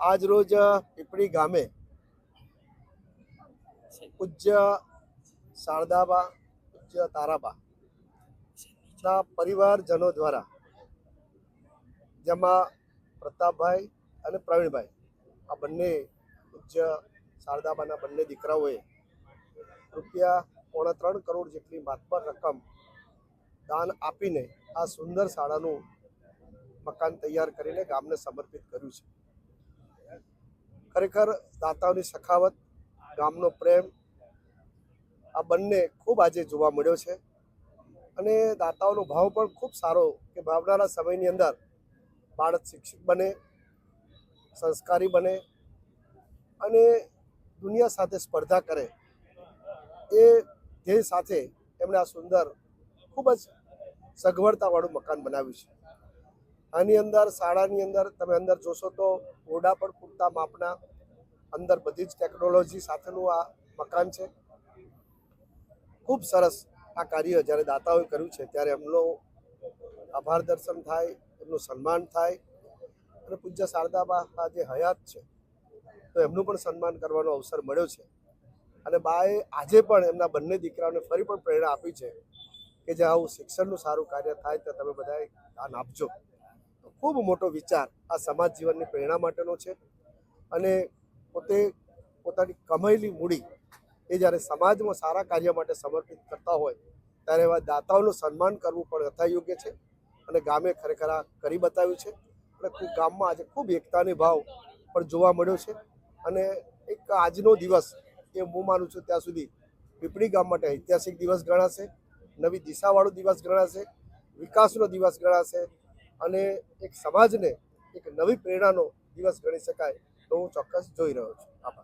આજ રોજ પીપળી ગામે પૂજ્ય શારદાબા, પૂજ્ય તારાબા ના પરિવારજનો દ્વારા જેમાં પ્રતાપભાઈ અને પ્રવીણભાઈ, આ બંને પૂજ્ય શારદાબાના બંને દીકરાઓએ રૂપિયા પોણા ત્રણ કરોડ જેટલી માતબર રકમ દાન આપીને આ સુંદર શાળાનું મકાન તૈયાર કરીને ગામને સમર્પિત કર્યું છે. ખરેખર દાતાઓની સખાવત, ગામનો પ્રેમ, આ બંને ખૂબ આજે જોવા મળ્યો છે. અને દાતાઓનો ભાવ પણ ખૂબ સારો કે ભાવનારા સમયની અંદર બાળક શિક્ષિત બને, સંસ્કારી બને અને દુનિયા સાથે સ્પર્ધા કરે એ ધ્યેય સાથે એમણે આ સુંદર, ખૂબ જ સગવડતાવાળું મકાન બનાવ્યું છે. આની અંદર, શાળાની અંદર તમે અંદર જોશો તો ઓરડા પણ પૂરતા માપના અંદર બધી જ ટેકનોલોજી સાથેનું આ મકાન છે. ખૂબ સરસ આ કાર્ય જ્યારે દાતાઓએ કર્યું છે, ત્યારે એમનો આભાર દર્શન થાય, એમનું સન્માન થાય અને પૂજ્ય શારદાબા આ જે હયાત છે, તો એમનું પણ સન્માન કરવાનો અવસર મળ્યો છે. અને બાએ આજે પણ એમના બંને દીકરાઓને ફરી પણ પ્રેરણા આપી છે કે જે આવું શિક્ષણનું સારું કાર્ય થાય તો તમે બધાએ દાન આપજો. ખૂબ મોટો વિચાર આ સમાજ જીવનની પ્રેરણા માટેનો છે અને પોતે પોતાની કમાયેલી મૂડી એ જ્યારે સમાજમાં સારા કાર્ય માટે સમર્પિત કરતા હોય, ત્યારે એવા દાતાઓનું સન્માન કરવું પણ યથાયોગ્ય છે અને ગામે ખરેખર આ કરી બતાવ્યું છે. અને ખૂબ ગામમાં આજે ખૂબ એકતાની ભાવ પણ જોવા મળ્યો છે અને એક આજનો દિવસ એ હું માનું છું ત્યાં સુધી પીપળી ગામ માટે ઐતિહાસિક દિવસ ગણાશે, નવી દિશાવાળો દિવસ ગણાશે, વિકાસનો દિવસ ગણાશે અને એક સમાજને એક નવી પ્રેરણાનો દિવસ ગણી શકાય તો હું ચોક્કસ જોઈ રહ્યો છું.